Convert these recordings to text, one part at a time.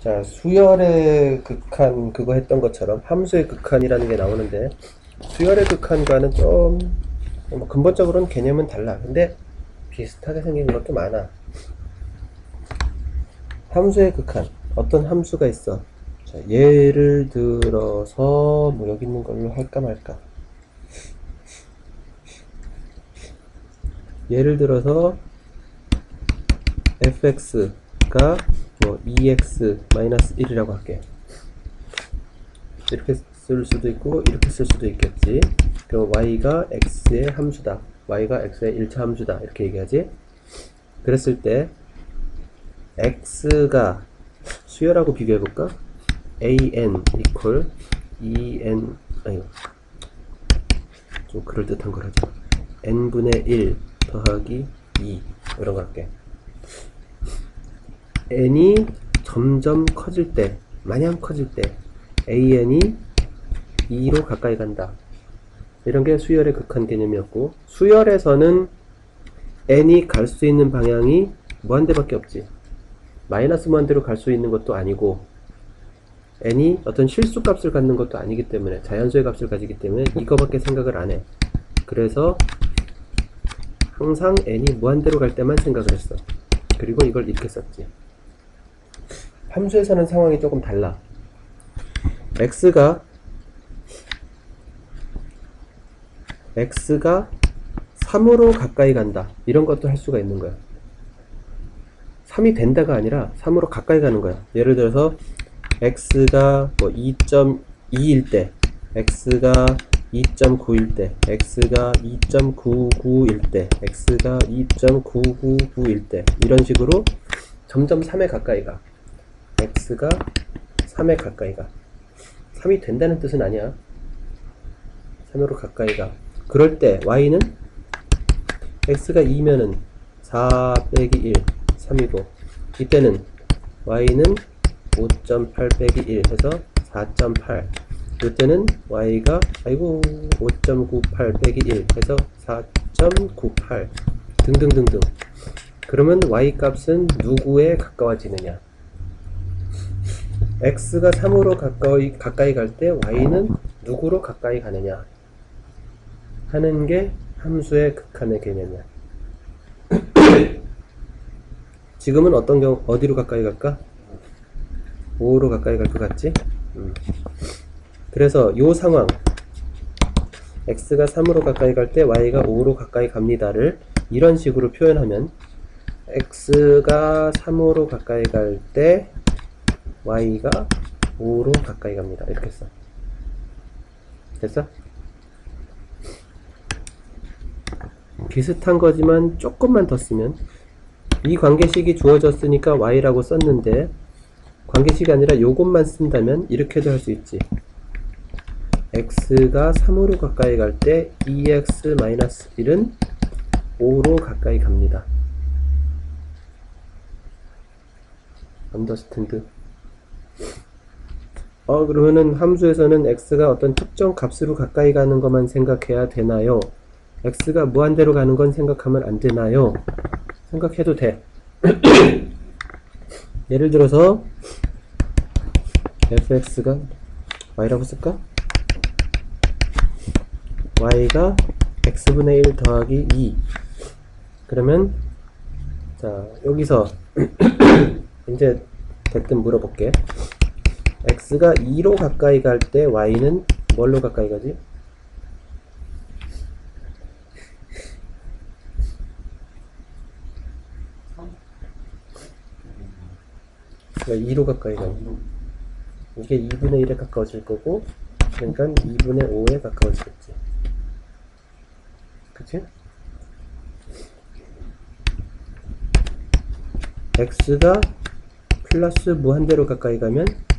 자, 수열의 극한 그거 했던 것처럼 함수의 극한이라는 게 나오는데 수열의 극한과는 좀 뭐 근본적으로는 개념은 달라. 근데 비슷하게 생긴 것도 많아. 함수의 극한. 어떤 함수가 있어. 자, 예를 들어서 뭐 여기 있는 걸로 할까 말까. 예를 들어서 fx가 뭐 2x-1이라고 할게. 이렇게 쓸 수도 있고 이렇게 쓸 수도 있겠지. 그럼 y가 x의 함수다. y가 x의 1차 함수다. 이렇게 얘기하지. 그랬을 때 x가 수열하고 비교해 볼까? an equal 2n 아니 좀 그럴듯한 걸 하자. n분의 1 더하기 2 이런 거 할게. N이 점점 커질 때, 마냥 커질 때, an이 2로 가까이 간다. 이런 게 수열의 극한 개념이었고, 수열에서는 n이 갈 수 있는 방향이 무한대밖에 없지. 마이너스 무한대로 갈 수 있는 것도 아니고, n이 어떤 실수 값을 갖는 것도 아니기 때문에, 자연수의 값을 가지기 때문에 이거밖에 생각을 안 해. 그래서 항상 n이 무한대로 갈 때만 생각을 했어. 그리고 이걸 이렇게 썼지. 함수에서는 상황이 조금 달라. x가 x가 3으로 가까이 간다. 이런 것도 할 수가 있는 거야. 3이 된다가 아니라 3으로 가까이 가는 거야. 예를 들어서 x가 뭐 2.2일 때, x가 2.9일 때, x가 2.991일 때, x가 2.999일 때, 이런 식으로 점점 3에 가까이 가. X가 3에 가까이 가. 3이 된다는 뜻은 아니야. 3으로 가까이 가. 그럴 때 y는 x가 2면은 4 빼기 1, 3이고 이때는 y는 5.8 빼기 1 해서 4.8 이때는 y가 아이고 5.98 빼기 1 해서 4.98 등등등등 그러면 y 값은 누구에 가까워지느냐 x가 3으로 가까이, 가까이 갈 때 y는 누구로 가까이 가느냐 하는 게 함수의 극한의 개념이야. 지금은 어떤 경우, 어디로 가까이 갈까? 5로 가까이 갈 것 같지? 음. 그래서 요 상황, x가 3으로 가까이 갈 때 y가 5로 가까이 갑니다를 이런 식으로 표현하면 x가 3으로 가까이 갈 때 y가 5로 가까이 갑니다. 이렇게 써. 됐어? 비슷한 거지만 조금만 더 쓰면 이 관계식이 주어졌으니까 y라고 썼는데 관계식이 아니라 요것만 쓴다면 이렇게도 할 수 있지. x가 3으로 가까이 갈 때 2x-1은 5로 가까이 갑니다. 언더스탠드 어 그러면은 함수에서는 x가 어떤 특정 값으로 가까이 가는 것만 생각해야 되나요? x가 무한대로 가는 건 생각하면 안 되나요? 생각해도 돼. 예를 들어서 fx가 y라고 쓸까? y가 x분의 1 더하기 2 그러면 자 여기서 이제 대뜸 물어볼게 x가 2로 가까이 갈 때 y는 뭘로 가까이 가지? 그러니까 2로 가까이 가니 이게 2분의 1에 가까워질 거고 그러니까 2분의 5에 가까워지겠지 그치? x가 플러스 무한대로 가까이 가면 아,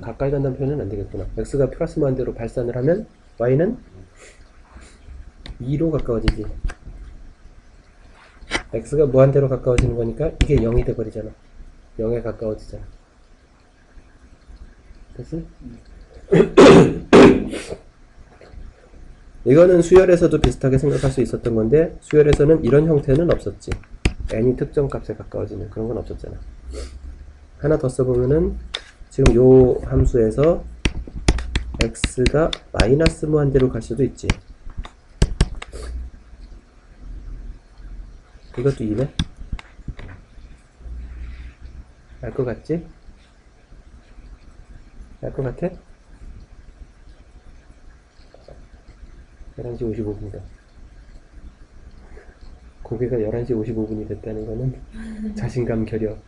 가까이 간다는 표현은 안 되겠구나. x가 플러스 무한대로 발산을 하면 y는 2로 가까워지지. x가 무한대로 가까워지는 거니까 이게 0이 돼버리잖아. 0에 가까워지잖아. 됐지? 이거는 수열에서도 비슷하게 생각할 수 있었던 건데 수열에서는 이런 형태는 없었지. n이 특정 값에 가까워지는 그런 건 없었잖아. 하나 더 써보면은 지금 요 함수에서 x가 마이너스 무한대로 갈 수도 있지. 이것도 2네? 알 것 같지? 알 것 같아? 11시 55분이다. 고개가 11시 55분이 됐다는 거는 자신감 결여.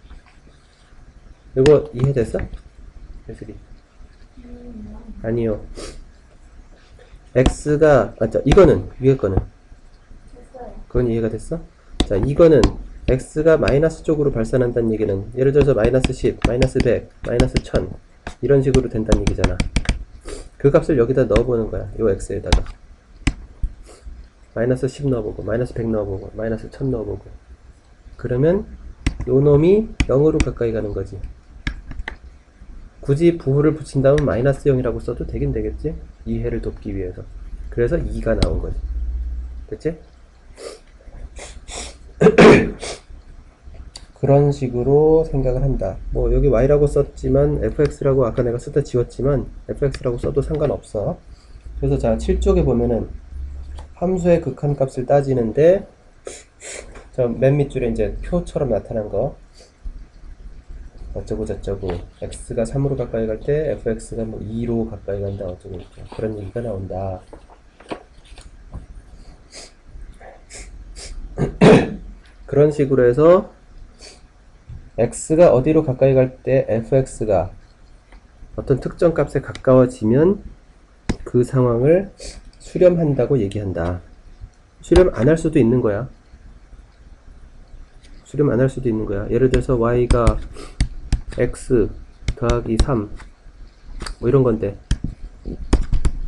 이거 이해됐어? 예슬이. 아니요. x가, 맞죠? 이거는, 위에 거는. 그건 이해가 됐어? 자, 이거는 x가 마이너스 쪽으로 발산한다는 얘기는 예를 들어서 마이너스 10, 마이너스 100, 마이너스 1000 이런 식으로 된다는 얘기잖아. 그 값을 여기다 넣어보는 거야. 요 x에다가. 마이너스 10 넣어보고, 마이너스 100 넣어보고, 마이너스 1000 넣어보고. 그러면 요 놈이 0으로 가까이 가는 거지. 굳이 부호를 붙인다면 마이너스 0이라고 써도 되긴 되겠지? 이해를 돕기 위해서. 그래서 2가 나온 거지. 됐지? 그런 식으로 생각을 한다. 뭐 여기 y라고 썼지만 fx라고 아까 내가 쓰다 지웠지만 fx라고 써도 상관없어. 그래서 자 7쪽에 보면은 함수의 극한값을 따지는데 저 맨 밑줄에 이제 표처럼 나타난 거 어쩌고 저쩌고 x가 3으로 가까이 갈 때 fx가 뭐 2로 가까이 간다 어쩌고 저쩌고 그런 얘기가 나온다. 그런 식으로 해서 x가 어디로 가까이 갈 때 fx가 어떤 특정 값에 가까워지면 그 상황을 수렴한다고 얘기한다. 수렴 안 할 수도 있는 거야. 수렴 안 할 수도 있는 거야. 예를 들어서 y가 x 더하기 3 뭐 이런 건데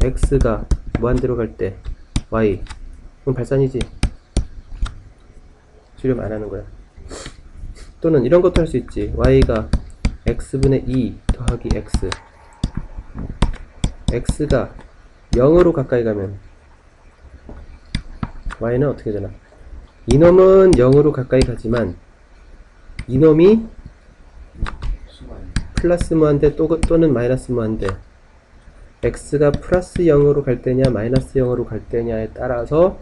x가 무한대로 갈 때 y 그럼 발산이지. 수렴 안 하는 거야. 또는 이런 것도 할 수 있지. y가 x분의 2 더하기 x x가 0으로 가까이 가면 y는 어떻게 되나? 이놈은 0으로 가까이 가지만 이놈이 플러스 무한대 또, 또는 마이너스 무한대 x가 플러스 0으로 갈 때냐 마이너스 0으로 갈 때냐에 따라서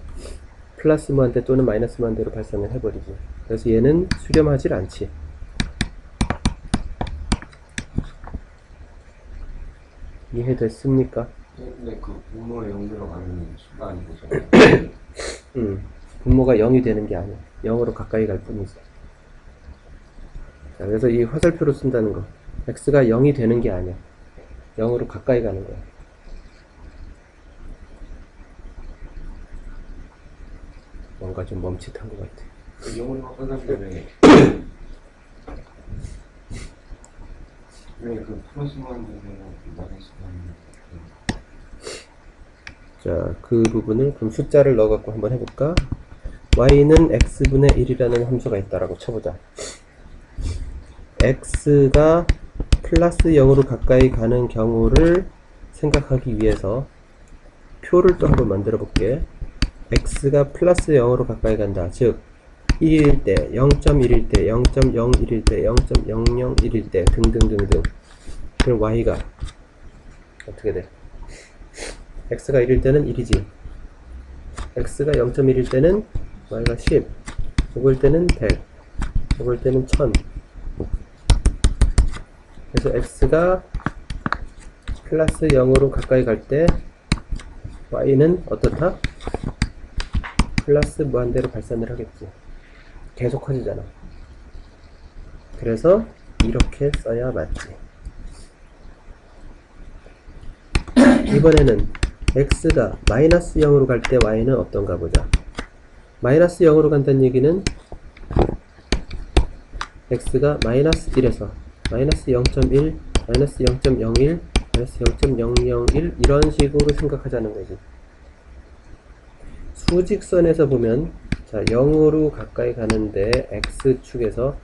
플러스 무한대 또는 마이너스 무한대로 발산을 해버리지. 그래서 얘는 수렴하질 않지. 이해됐습니까? 근데 그 분모의 영대로 가는 수가 아니고 음, 분모가 0이 되는 게 아니야. 0으로 가까이 갈 뿐이지. 자, 그래서 이 화살표로 쓴다는 거. X가 0이 되는 게 아니야. 0으로 가까이 가는 거야. 뭔가 좀 멈칫한 것 같아. 그 영혼이 가까이가면 왜그 플러스만 되면 마이너스만 자, 그 부분을 그럼 숫자를 넣어갖고 한번 해볼까? y는 x분의 1이라는 함수가 있다라고 쳐보자. x가 플러스 0으로 가까이 가는 경우를 생각하기 위해서 표를 또 한번 만들어 볼게. x가 플러스 0으로 가까이 간다. 즉, 1일 때, 0.1일 때, 0.01일 때, 0.001일 때, 등등등등. 그럼 y가 어떻게 돼? x가 1일 때는 1이지. x가 0.1일 때는 y가 10. 5일 때는 100. 5일 때는 1000. 그래서 x가 플러스 0으로 가까이 갈 때 y는 어떻다? 플러스 무한대로 발산을 하겠지. 계속 커지잖아. 그래서 이렇게 써야 맞지. 이번에는 x가 마이너스 0으로 갈 때 y는 어떤가 보자. 마이너스 0으로 간다는 얘기는 x가 마이너스 1에서 마이너스 0.1, 마이너스 0.01, 마이너스 0.001 이런 식으로 생각하자는 거지. 수직선에서 보면 자 0으로 가까이 가는데 x축에서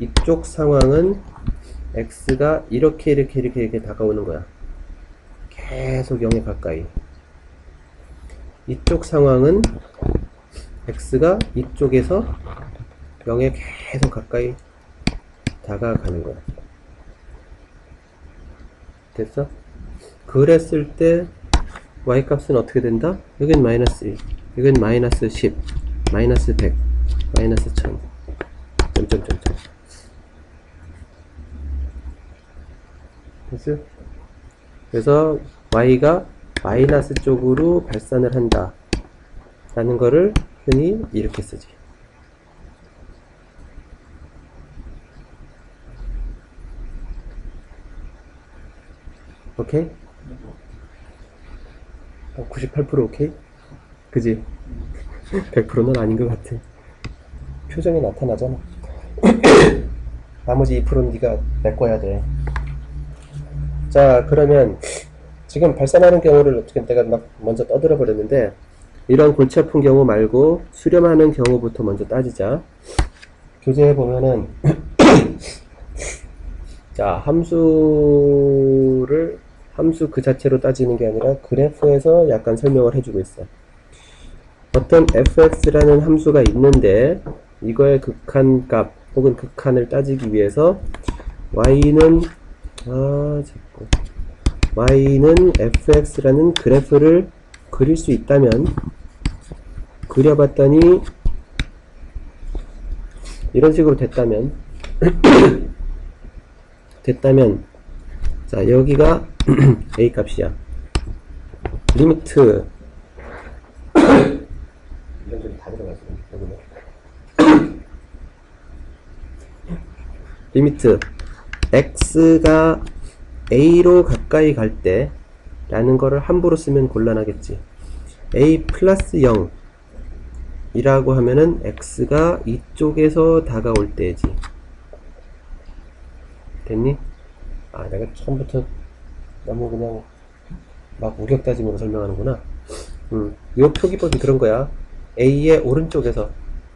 이쪽 상황은 x가 이렇게 이렇게 이렇게 이렇게 다가오는 거야. 계속 0에 가까이. 이쪽 상황은 x가 이쪽에서 0에 계속 가까이 다가가는 거야. 됐어? 그랬을 때 y 값은 어떻게 된다? 여긴 마이너스 1, 여긴 마이너스 10, 마이너스 100, 마이너스 1000, 점점점점. 됐어? 그래서 y가 마이너스 쪽으로 발산을 한다. 라는 거를 흔히 이렇게 쓰지. 오케이? 어, 98% 오케이? 그지? 100%는 아닌 것 같아. 표정이 나타나잖아. 나머지 2%는 네가 메꿔야 돼. 자, 그러면 지금 발산하는 경우를 어떻게 내가 막 먼저 떠들어 버렸는데 이런 골치 아픈 경우 말고 수렴하는 경우부터 먼저 따지자. 교재에 보면은 자, 함수를 함수 그 자체로 따지는 게 아니라 그래프에서 약간 설명을 해주고 있어. 어떤 fx라는 함수가 있는데 이거의 극한값 혹은 극한을 따지기 위해서 y는 아 자꾸 y는 fx라는 그래프를 그릴 수 있다면 그려봤더니 이런 식으로 됐다면 됐다면 자 여기가 a 값이야. 리미트. 리미트. X가 a로 가까이 갈 때 라는 거를 함부로 쓰면 곤란하겠지. A 플러스 0 이라고 하면은 x가 이쪽에서 다가올 때지. 됐니? 아 내가 처음부터 너무 그냥 막 우격다짐으로 설명하는구나. 음, 요 표기법이 그런 거야. A의 오른쪽에서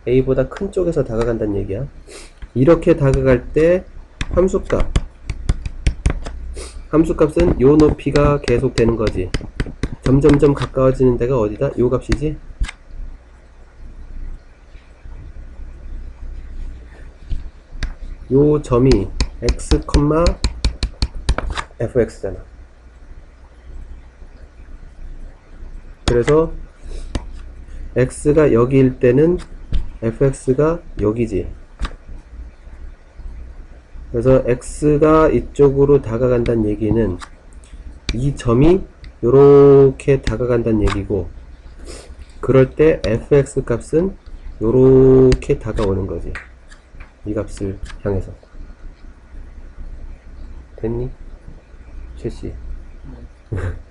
a보다 큰 쪽에서 다가간다는 얘기야. 이렇게 다가갈 때 함수값. 함수값은 요 높이가 계속 되는 거지. 점점점 가까워지는 데가 어디다? 요 값이지? 요 점이 x, fx잖아. 그래서 x가 여기일 때는 fx가 여기지. 그래서 x가 이쪽으로 다가간다는 얘기는 이 점이 요렇게 다가간다는 얘기고 그럴 때 fx 값은 요렇게 다가오는 거지. 이 값을 향해서 됐니? 최씨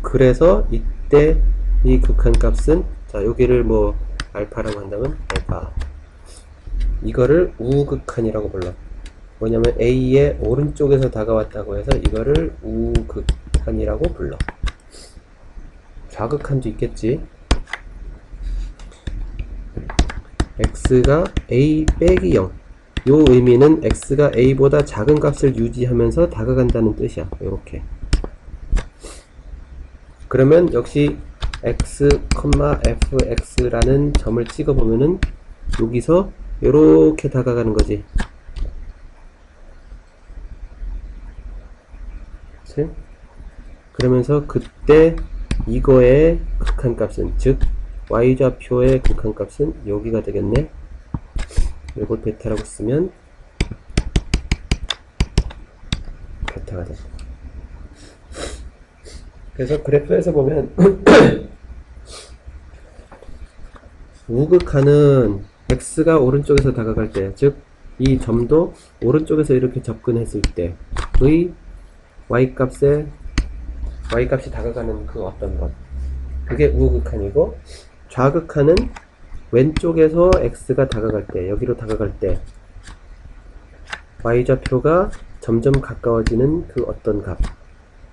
그래서 이때 이 극한값은 자 여기를 뭐 알파라고 한다면 알파. 이거를 우극한이라고 불러. 뭐냐면 A의 오른쪽에서 다가왔다고 해서 이거를 우극한이라고 불러. 좌극한도 있겠지? X가 a 빼기 0. 요 의미는 x가 a보다 작은 값을 유지하면서 다가간다는 뜻이야. 이렇게. 그러면 역시 x, fx라는 점을 찍어 보면은 여기서 이렇게 다가가는 거지. 그치? 그러면서 그때 이거의 극한값은 즉 y좌표의 극한값은 여기가 되겠네. 이걸 베타라고 쓰면 베타가 돼. 그래서 그래프에서 보면 우극한은 x가 오른쪽에서 다가갈 때, 즉 이 점도 오른쪽에서 이렇게 접근했을 때의 y 값에 y 값이 다가가는 그 어떤 것 그게 우극한이고 좌극한은 왼쪽에서 x가 다가갈 때, 여기로 다가갈 때, y좌표가 점점 가까워지는 그 어떤 값.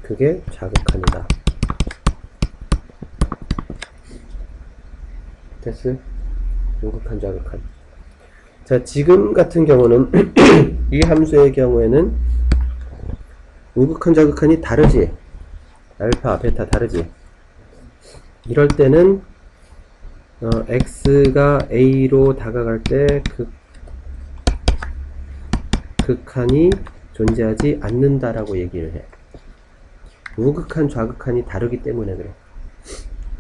그게 좌극한이다. 됐어? 우극한, 좌극한. 자, 지금 같은 경우는, 이 함수의 경우에는, 우극한, 좌극한이 다르지? 알파, 베타 다르지? 이럴 때는 어, x가 a로 다가갈 때그 극한이 존재하지 않는다라고 얘기를 해. 우극한, 좌극한이 다르기 때문에 그래.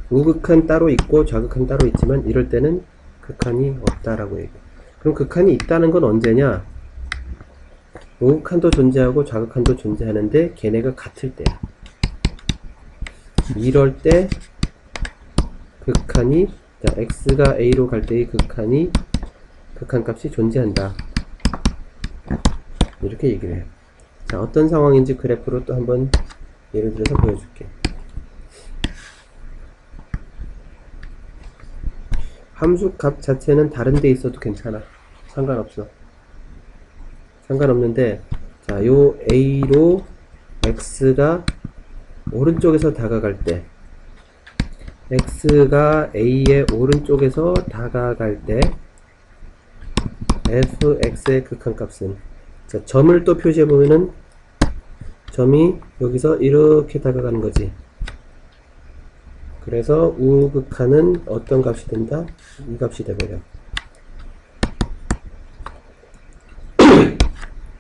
우극한 따로 있고 좌극한 따로 있지만 이럴 때는 극한이 없다라고 얘기해. 그럼 극한이 있다는 건 언제냐? 우극한도 존재하고 좌극한도 존재하는데 걔네가 같을 때야. 이럴 때 극한이 자, x가 a로 갈 때의 극한이 극한 값이 존재한다. 이렇게 얘기를 해요. 자, 어떤 상황인지 그래프로 또 한번 예를 들어서 보여줄게. 함수 값 자체는 다른 데 있어도 괜찮아. 상관없어. 상관없는데, 자, 요 a로 x가 오른쪽에서 다가갈 때, x가 a의 오른쪽에서 다가갈 때, fx의 극한값은 자, 점을 또 표시해 보면은 점이 여기서 이렇게 다가가는 거지. 그래서 우극한은 어떤 값이 된다? 이 값이 돼버려.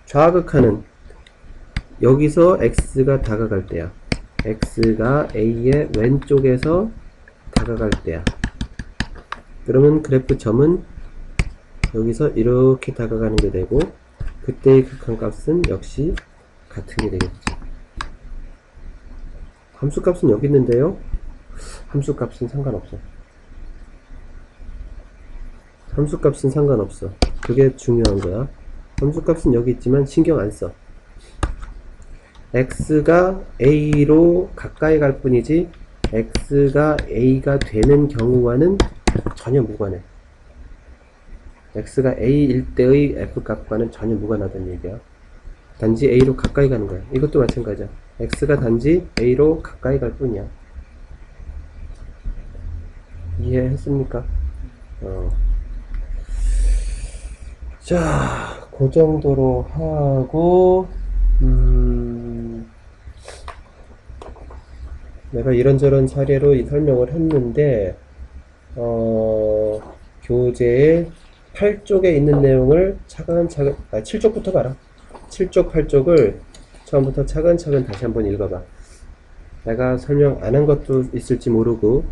좌극한은 여기서 x가 다가갈 때야. x가 a의 왼쪽에서 다가갈 때야. 그러면 그래프 점은 여기서 이렇게 다가가는 게 되고 그때의 극한 값은 역시 같은 게 되겠지. 함수 값은 여기 있는데요. 함수 값은 상관없어. 함수 값은 상관없어. 그게 중요한 거야. 함수 값은 여기 있지만 신경 안 써. x가 a로 가까이 갈 뿐이지 x가 a가 되는 경우와는 전혀 무관해. x가 a일 때의 f 값과는 전혀 무관하다는 얘기야. 단지 a로 가까이 가는 거야. 이것도 마찬가지야. x가 단지 a로 가까이 갈 뿐이야. 이해했습니까? 어. 자, 그 정도로 하고, 음, 내가 이런저런 사례로 이 설명을 했는데, 어, 교재의 8쪽에 있는 내용을 차근차근, 아, 7쪽부터 봐라. 7쪽, 8쪽을 처음부터 차근차근 다시 한번 읽어봐. 내가 설명 안 한 것도 있을지 모르고,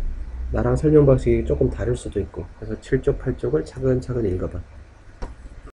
나랑 설명 방식이 조금 다를 수도 있고, 그래서 7쪽, 8쪽을 차근차근 읽어봐.